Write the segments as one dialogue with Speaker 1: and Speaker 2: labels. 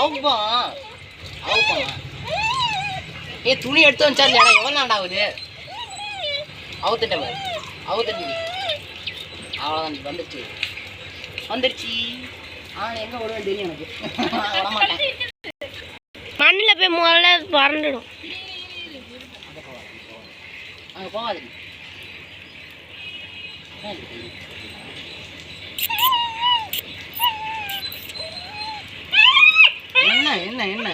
Speaker 1: அவுப்பா அவுப்பா ஏ துணி எடுத்து வச்சா இல்லையா எவ்வளோ நாள் ஆகுது? அவுத்துட்டேன் பாரு. அவுத்துட்டு அவ்வளோதான் நீ வந்துருச்சு. வந்துருச்சு. ஆ எங்கே விடுவேன் தெரியும் எனக்கு. விடமாட்டேன்.
Speaker 2: மண்ணில் போய் முதல்ல வறண்டுடும்
Speaker 1: அங்கே போகாது என்ன என்ன என்ன?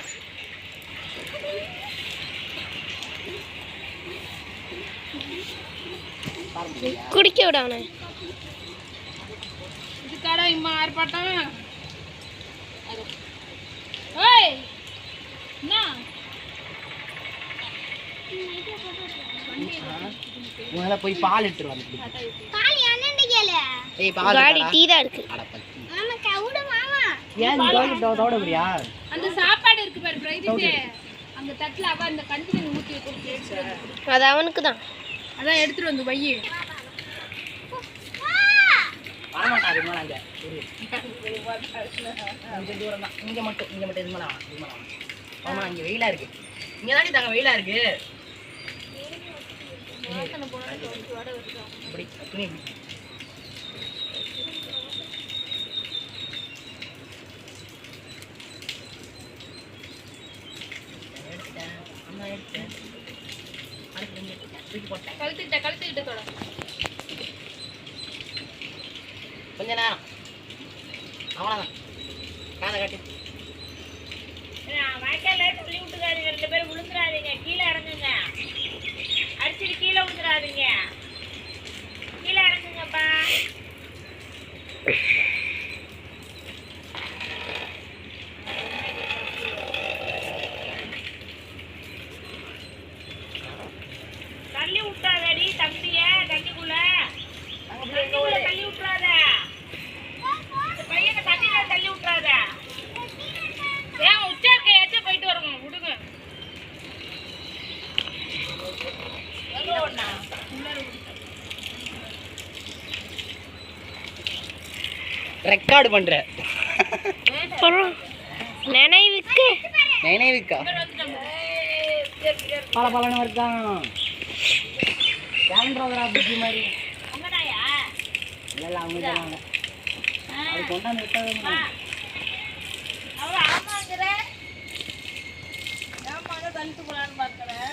Speaker 2: குடிக்க விடானே
Speaker 3: இதுக்காடா இம்மா ஆர்ப்பாட்டம்? ஓய்
Speaker 1: உங்களை போய் பால் எடுத்துரு வந்து ஏய் பால்
Speaker 2: காடி. டீ தான் இருக்கு.
Speaker 1: அட பத்தி. ஏன் நீ தோட முடியா
Speaker 3: அந்த சாப்பாடு இருக்கு பாரு பிரைதிஷே அந்த தட்டுல அவ அந்த கஞ்சி ஊத்தி வச்சிருக்கு
Speaker 2: அது அவனுக்கு தான்.
Speaker 3: அதான் எடுத்துட்டு வந்து வையி
Speaker 1: வரமாட்டாரு அங்க. இரு. இங்க தூரம் தான் இங்க மட்டும் இங்க மட்டும் இது பண்ண வேணாம், இது பண்ண வேணாம். ஆமா இங்க வெயிலா இருக்கு. இங்க தாண்டி தாங்க வெயிலா இருக்கு. தூக்கி போட்டேன்.
Speaker 3: கழுத்துக்கிட்ட கழுத்துக்கிட்ட தொட
Speaker 1: கொஞ்ச நேரம் அவ்வளோதான் காதை காட்டி
Speaker 3: வாய்க்கால சொல்லி விட்டுக்காதீங்க ரெண்டு பேரும் விழுந்துடாதீங்க கீழே இறங்குங்க அடிச்சுட்டு கீழே விழுந்துடாதீங்க கீழே இறங்குங்கப்பா. தள்ளி விட்டாதடி தம்பி.
Speaker 1: ரெக்கார்டு பண்ற.
Speaker 2: நினைவுக்கு.
Speaker 1: நினைவுக்கா? பல பலன்னு வருதான். கேமராதரா புத்தி மாதிரி? இல்லை அவங்க சொன்னாங்க அது கொண்டாந்து விட்டா
Speaker 3: தள்ளிட்டு போலான்னு பார்க்கறேன்.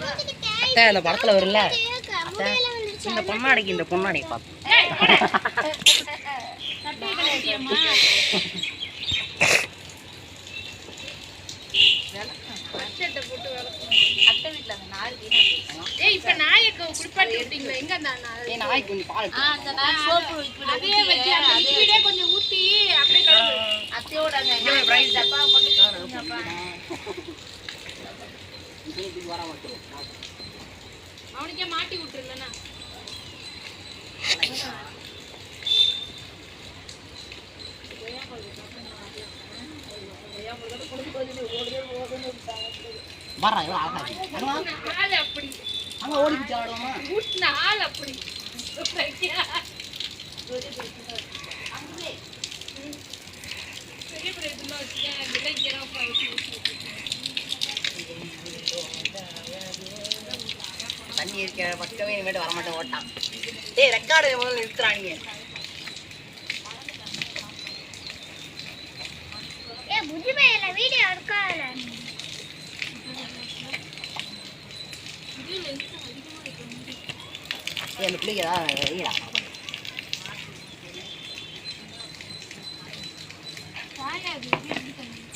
Speaker 1: அத்தை இந்த படத்துல வரும்ல. அத்தை இந்த பொண்ணாடிக்கு இந்த பொண்ணாடி பார்த்து
Speaker 3: அந்த
Speaker 1: கொஞ்சம் பால் எடுத்து வா. தூக்கி வர மாட்டோம்
Speaker 3: அவனுக்கே மாட்டி விட்டுருலண்ணா
Speaker 1: வர்றா எவ்வளோ
Speaker 3: ஆள் அப்படி.
Speaker 1: அங்க ஓடி பிடிச்சி ஆடுவோமா?
Speaker 3: ஊட்டின ஆள் அப்படி. பெரிய பெரிய விலைக்கிறோம்
Speaker 1: தண்ணி இருக்கிற பக்கமே இனிமேட்டு வரமாட்டேன் ஓட்டான். டேய் ரெக்கார்டு முதல்ல நிறுத்துறாங்க வீடியோ எடுக்காத. அந்த பிள்ளைங்க ஏதாவது Thank you.